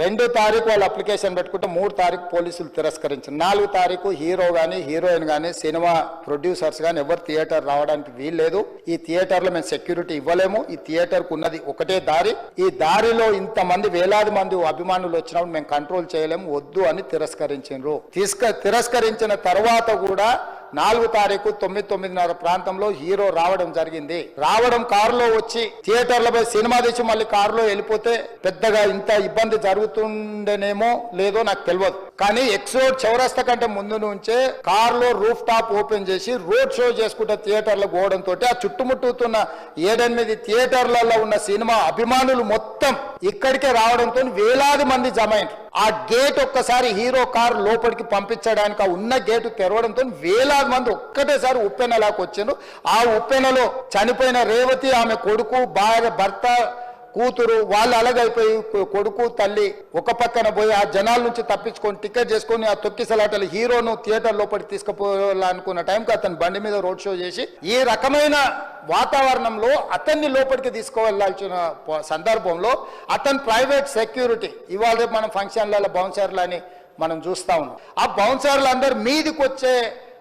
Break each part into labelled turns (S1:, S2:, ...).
S1: రెండు తారీఖు వాళ్ళు అప్లికేషన్ పెట్టుకుంటే మూడు తారీఖు పోలీసులు తిరస్కరించారు. నాలుగు తారీఖు హీరో కానీ హీరోయిన్ కానీ సినిమా ప్రొడ్యూసర్స్ కానీ ఎవరు థియేటర్ రావడానికి వీల్లేదు. ఈ థియేటర్లో మేము సెక్యూరిటీ ఇవ్వలేము. ఈ థియేటర్కు ఉన్నది ఒకటే దారి. ఈ దారిలో ఇంతమంది వేలాది మంది అభిమానులు వచ్చినప్పుడు మేము కంట్రోల్ చేయలేము. వద్దు అని తిరస్కరించారు. తిరస్కరించిన తర్వాత కూడా నాలుగు తారీఖు తొమ్మిది తొమ్మిదిన్నర ప్రాంతంలో హీరో రావడం జరిగింది. రావడం కారులో వచ్చి థియేటర్లపై సినిమా తెచ్చి మళ్ళీ కారులో వెళ్ళిపోతే పెద్దగా ఇంత ఇబ్బంది జరుగుతుండేనేమో లేదో నాకు తెలియదు కానీ ఎక్సోడ్ చౌరస్తా కంటే ముందు నుంచే కారులో రూఫ్ టాప్ ఓపెన్ చేసి రోడ్ షో చేసుకుంటే థియేటర్లు పోవడంతో ఆ చుట్టుముట్టుతున్న ఏడెనిమిది థియేటర్లలో ఉన్న సినిమా అభిమానులు మొత్తం ఇక్కడికే రావడంతో వేలాది మంది జమ ఆ గేట్ ఒక్కసారి హీరో కార్ లోపలికి పంపించడానికి ఆ ఉన్న గేటు తెరవడంతో వేలాది మంది ఒక్కటేసారి ఉప్పెనలాకి వచ్చారు ఆ ఉప్పెనలో చనిపోయిన రేవతి ఆమె కొడుకు భార్య భర్త కూతురు వాళ్ళు అలగైపోయి కొడుకు తల్లి ఒక పక్కన పోయి ఆ జనాల నుంచి తప్పించుకొని టికెట్ చేసుకొని ఆ తొక్కిసలాటలు హీరోను థియేటర్ లోపలికి తీసుకుపోవాలనుకున్న టైంకి అతను బండి మీద రోడ్ షో చేసి ఈ రకమైన వాతావరణంలో అతన్ని లోపలికి తీసుకువెళ్ళాల్సిన సందర్భంలో అతను ప్రైవేట్ సెక్యూరిటీ ఇవాళ మనం ఫంక్షన్లలో బౌన్సర్లు అని మనం చూస్తా ఉన్నాం. ఆ బౌన్సర్లు అందరు మీదికి వచ్చే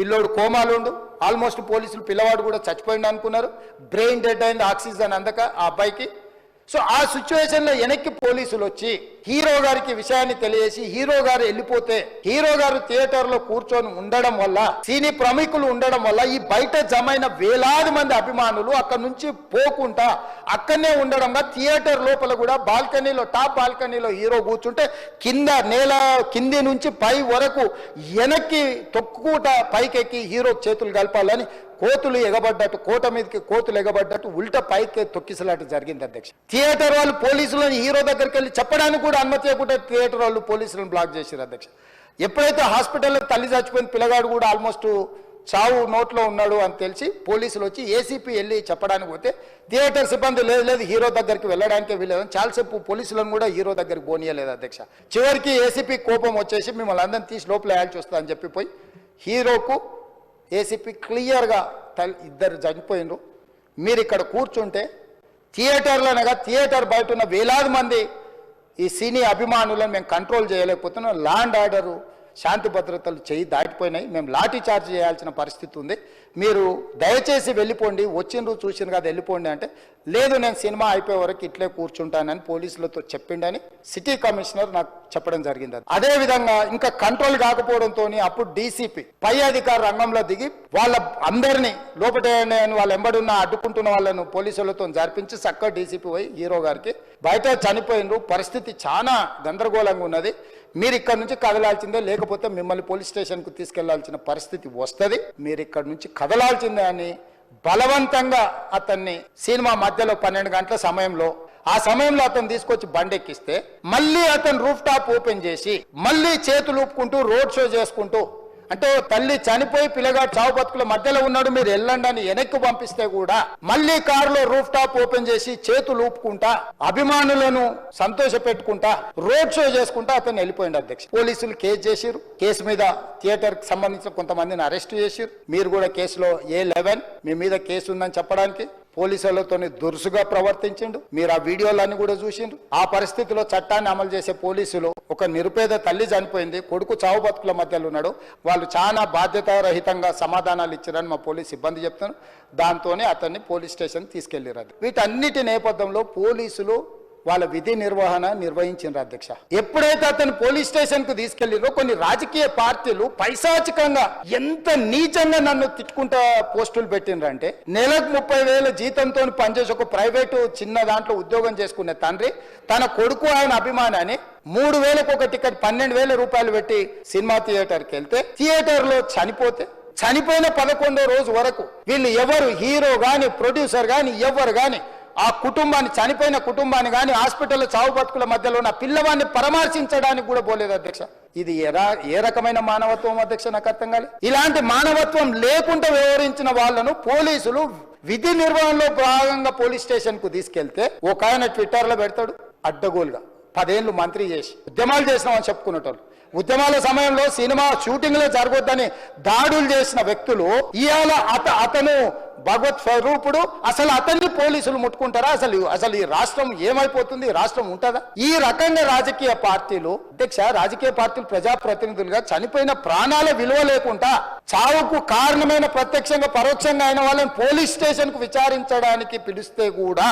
S1: పిల్లోడు కోమాలు ఉండు. ఆల్మోస్ట్ పోలీసులు పిల్లవాడు కూడా చచ్చిపోయింది అనుకున్నారు. బ్రెయిన్ డెడ్ అయింది ఆక్సిజన్ అందక ఆ అబ్బాయికి. సో ఆ సిచ్యువేషన్లో వెనక్కి పోలీసులు వచ్చి హీరో గారికి విషయాన్ని తెలియజేసి హీరో గారు వెళ్ళిపోతే హీరో గారు థియేటర్లో కూర్చొని ఉండడం వల్ల సినీ ప్రముఖులు ఉండడం వల్ల ఈ బయట జమైన వేలాది మంది అభిమానులు అక్కడ నుంచి పోకుండా అక్కడనే ఉండడం వల్ల థియేటర్ లోపల కూడా బాల్కనీలో టాప్ బాల్కనీలో హీరో కూర్చుంటే కింద నేల కింది నుంచి పై వరకు వెనక్కి తొక్కుట పైకెక్కి హీరో చేతులు కలపాలని కోతులు ఎగబడ్డట్టు కోట మీదకి కోతులు ఎగబడ్డట్టు ఉల్ట పైకి తొక్కిసలాట జరిగింది అధ్యక్ష. థియేటర్ వాళ్ళు పోలీసులను హీరో దగ్గరికి వెళ్ళి చెప్పడానికి కూడా అనుమతి లేకుండా థియేటర్ వాళ్ళు పోలీసులను బ్లాక్ చేశారు అధ్యక్ష. ఎప్పుడైతే హాస్పిటల్లో తల్లి చచ్చిపోయిన పిల్లగాడు కూడా ఆల్మోస్ట్ చావు నోట్లో ఉన్నాడు అని తెలిసి పోలీసులు వచ్చి ఏసీపీ వెళ్ళి చెప్పడానికి పోతే థియేటర్ సిబ్బంది లేదు లేదు హీరో దగ్గరికి వెళ్ళడానికే వీలేదని చాలాసేపు పోలీసులను కూడా హీరో దగ్గరికి పోనీయలేదు అధ్యక్ష. చివరికి ఏసీపీ కోపం వచ్చేసి మిమ్మల్ని అందరిని తీసి లోపల వేయాల్సి వస్తుందని చెప్పిపోయి హీరోకు ఏసీపీ క్లియర్గా తల్ ఇద్దరు చనిపోయినరు. మీరు ఇక్కడ కూర్చుంటే థియేటర్లోనగా థియేటర్ బయట ఉన్న వేలాది మంది ఈ సినీ అభిమానులను మేము కంట్రోల్ చేయలేకపోతున్నాం. ల్యాండ్ ఆర్డరు శాంతి భద్రతలు చేయి దాటిపోయినాయి. మేము లాఠీ చార్జ్ చేయాల్సిన పరిస్థితి ఉంది. మీరు దయచేసి వెళ్ళిపోండి. వచ్చిండ్రు చూసిండ్రు కదా వెళ్ళిపోండి అంటే లేదు నేను సినిమా అయిపోయే వరకు ఇట్లే కూర్చుంటానని పోలీసులతో చెప్పిండని సిటీ కమిషనర్ నాకు చెప్పడం జరిగింది అదే. విధంగా ఇంకా కంట్రోల్ కాకపోవడంతో అప్పుడు డీసీపీ పై అధికార రంగంలో దిగి వాళ్ళ అందరినీ లోపట వాళ్ళ ఎంబడున్న అడ్డుకుంటున్న వాళ్ళను పోలీసులతో జరిపించి చక్కగా డీసీపీ పోయి హీరో గారికి బయట చనిపోయినరు పరిస్థితి చాలా గందరగోళంగా ఉన్నది. మీరు ఇక్కడ నుంచి కదలాల్సిందే లేకపోతే మిమ్మల్ని పోలీస్ స్టేషన్కు తీసుకెళ్ళాల్సిన పరిస్థితి వస్తుంది. మీరు ఇక్కడ నుంచి కదలాల్సిందే అని బలవంతంగా అతన్ని సినిమా మధ్యలో పన్నెండు గంటల సమయంలో ఆ సమయంలో అతను తీసుకొచ్చి బండెక్కిస్తే మళ్ళీ అతను రూఫ్ టాప్ ఓపెన్ చేసి మళ్ళీ చేతులు ఊపుకుంటూ రోడ్ షో చేసుకుంటూ అంటే తల్లి చనిపోయి పిల్లగాడు చావు బతుకుల మధ్యలో ఉన్నాడు మీరు వెళ్ళండి అని వెనక్కి పంపిస్తే కూడా మళ్ళీ కారులో రూఫ్ టాప్ ఓపెన్ చేసి చేతులు ఊపుకుంటా అభిమానులను సంతోష పెట్టుకుంటా రోడ్ షో చేసుకుంటా అతను వెళ్ళిపోయింది అధ్యక్ష. పోలీసులు కేసు చేసిరు కేసు మీద థియేటర్కి సంబంధించిన కొంతమందిని అరెస్ట్ చేసిరు మీరు కూడా కేసులో ఏ లెవెన్ మీ మీద కేసు ఉందని చెప్పడానికి పోలీసులతో దురుసుగా ప్రవర్తించిండు. మీరు ఆ వీడియోలన్నీ కూడా చూసిండ్రు. ఆ పరిస్థితిలో చట్టాన్ని అమలు చేసే పోలీసులు ఒక నిరుపేద తల్లి చనిపోయింది. కొడుకు చావు బతుకుల మధ్యలో ఉన్నాడు. వాళ్ళు చాలా బాధ్యతారహితంగా సమాధానాలు ఇచ్చారని మా పోలీస్ సిబ్బంది చెప్తున్నారు. దాంతోనే అతన్ని పోలీస్ స్టేషన్ తీసుకెళ్ళిరాదు వీటన్నిటి నేపథ్యంలో పోలీసులు వాళ్ళ విధి నిర్వహణ నిర్వహించిండ్రు అధ్యక్ష. ఎప్పుడైతే అతను పోలీస్ స్టేషన్కు తీసుకెళ్ళిరో కొన్ని రాజకీయ పార్టీలు పైశాచికంగా ఎంత నీచంగా నన్ను తిట్టుకుంటా పోస్టులు పెట్టిండ్రంటే నెలకు ముప్పై వేల జీతంతో పనిచేసి ఒక ప్రైవేటు చిన్న దాంట్లో ఉద్యోగం చేసుకునే తండ్రి తన కొడుకు ఆయన అభిమానాన్ని మూడు వేలకు ఒక టికెట్ పన్నెండు వేల రూపాయలు పెట్టి సినిమా థియేటర్కి వెళ్తే థియేటర్లో చనిపోతే చనిపోయిన పదకొండో రోజు వరకు వీళ్ళు ఎవరు హీరో గాని ప్రొడ్యూసర్ గాని ఎవరు గాని ఆ కుటుంబాన్ని చనిపోయిన కుటుంబాన్ని కానీ హాస్పిటల్ చావు బతుకుల మధ్యలో ఉన్న పిల్లవాడిని పరామర్శించడానికి కూడా పోలేదు అధ్యక్ష. ఇది ఎరా ఏ రకమైన మానవత్వం అధ్యక్ష నాకు అర్థం కాలే? ఇలాంటి మానవత్వం లేకుండా వ్యవహరించిన వాళ్ళను పోలీసులు విధి నిర్వహణలో భాగంగా పోలీస్ స్టేషన్కు తీసుకెళ్తే ఒక ఆయన ట్విట్టర్లో పెడతాడు అడ్డగోలుగా. పదేళ్ళు మంత్రి చేసి ఉద్యమాలు చేసినామని చెప్పుకునేటోళ్ళు. ఉద్యమాల సమయంలో సినిమా షూటింగ్లే జరగొద్దని దాడులు చేసిన వ్యక్తులు ఇవాళ అత అతను భగవత్ స్వరూపుడు అసలు అతన్ని పోలీసులు ముట్టుకుంటారా? అసలు అసలు ఈ రాష్ట్రం ఏమైపోతుంది? రాష్ట్రం ఉంటుందా? ఈ రకంగా రాజకీయ పార్టీలు అధ్యక్ష రాజకీయ పార్టీలు ప్రజాప్రతినిధులుగా చనిపోయిన ప్రాణాల విలువ లేకుండా చావుకు కారణమైన ప్రత్యక్షంగా పరోక్షంగా అయిన వాళ్ళని పోలీస్ స్టేషన్కు విచారించడానికి పిలిస్తే కూడా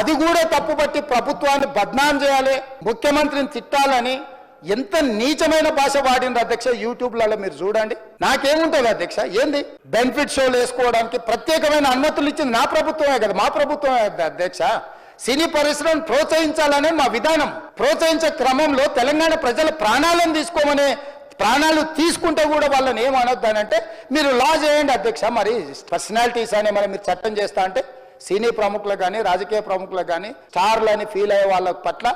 S1: అది కూడా తప్పుపట్టి ప్రభుత్వాన్ని బద్నాం చేయాలి ముఖ్యమంత్రిని తిట్టాలని ఎంత నీచమైన భాష వాడింది అధ్యక్ష యూట్యూబ్లలో మీరు చూడండి. నాకేముంటుంది అధ్యక్ష? ఏంది? బెనిఫిట్ షోలు వేసుకోవడానికి ప్రత్యేకమైన అనుమతులు ఇచ్చింది నా ప్రభుత్వమే కదా మా ప్రభుత్వమే కదా అధ్యక్ష? సినీ పరిశ్రమను ప్రోత్సహించాలనే మా విధానం. ప్రోత్సహించే క్రమంలో తెలంగాణ ప్రజల ప్రాణాలను తీసుకోమనే ప్రాణాలు తీసుకుంటే కూడా వాళ్ళని ఏమనొద్దానంటే మీరు లా చేయండి అధ్యక్ష మరి పర్సనాలిటీస్ అనే మరి మీరు చట్టం చేస్తా అంటే సినీ ప్రముఖులకు కానీ రాజకీయ ప్రముఖులకు కానీ స్టార్లు అని ఫీల్ అయ్యే వాళ్ళ పట్ల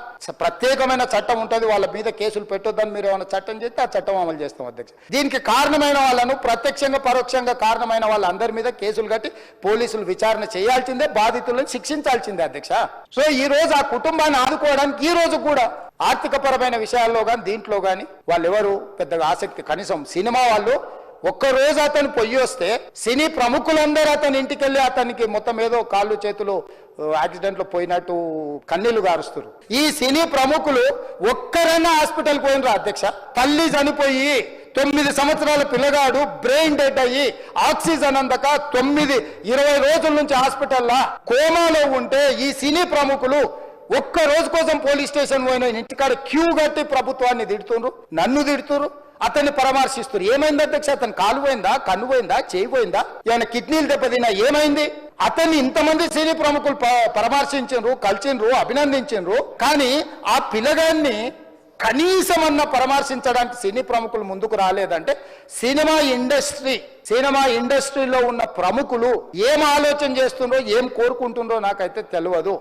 S1: ప్రత్యేకమైన చట్టం ఉంటుంది. వాళ్ళ మీద కేసులు పెట్టొద్దని మీరు ఏమైనా చట్టం చేస్తే ఆ చట్టం అమలు చేస్తాం అధ్యక్ష. దీనికి కారణమైన వాళ్ళను ప్రత్యక్షంగా పరోక్షంగా కారణమైన వాళ్ళందరి మీద కేసులు కట్టి పోలీసులు విచారణ చేయాల్సిందే బాధితులను శిక్షించాల్సిందే అధ్యక్ష. సో ఈ రోజు ఆ కుటుంబాన్ని ఆదుకోవడానికి ఈ రోజు కూడా ఆర్థిక పరమైన విషయాల్లో కానీ దీంట్లో కానీ వాళ్ళు ఎవరు పెద్దగా ఆసక్తి కనీసం సినిమా వాళ్ళు ఒక్క రోజు అతను పొయ్యి వస్తే సినీ ప్రముఖులందరూ అతని ఇంటికి వెళ్ళి అతనికి మొత్తం ఏదో కాళ్ళు చేతులు యాక్సిడెంట్లో పోయినట్టు కన్నీళ్ళు గారుస్తారు ఈ సినీ ప్రముఖులు ఒక్కరైనా హాస్పిటల్ పోయినరా అధ్యక్ష? తల్లి చనిపోయి తొమ్మిది సంవత్సరాల పిల్లగాడు బ్రెయిన్ డెడ్ అయ్యి ఆక్సిజన్ అందక తొమ్మిది ఇరవై రోజుల నుంచి హాస్పిటల్లో కోమాలో ఉంటే ఈ సినీ ప్రముఖులు ఒక్క రోజు కోసం పోలీస్ స్టేషన్ పోయిన ఇంటికాడ క్యూ కట్టి ప్రభుత్వాన్ని తిడుతుండ్రు. నన్ను తిడుతురు అతన్ని పరామర్శిస్తారు ఏమైంది అధ్యక్ష? అతను కాలు పోయిందా? కన్ను పోయిందా? చేయి పోయిందా? ఏమైనా కిడ్నీలు దెబ్బతిన్నా? ఏమైంది? అతన్ని ఇంతమంది సినీ ప్రముఖులు ప- కలిసిండ్రు అభినందించిండ్రు కానీ ఆ పిల్లగాన్ని కనీసం అన్న పరామర్శించడానికి సినీ ప్రముఖులు ముందుకు రాలేదంటే సినిమా ఇండస్ట్రీ సినిమా ఇండస్ట్రీలో ఉన్న ప్రముఖులు ఏం ఆలోచన చేస్తుండ్రో ఏం కోరుకుంటుండ్రో నాకైతే తెలియదు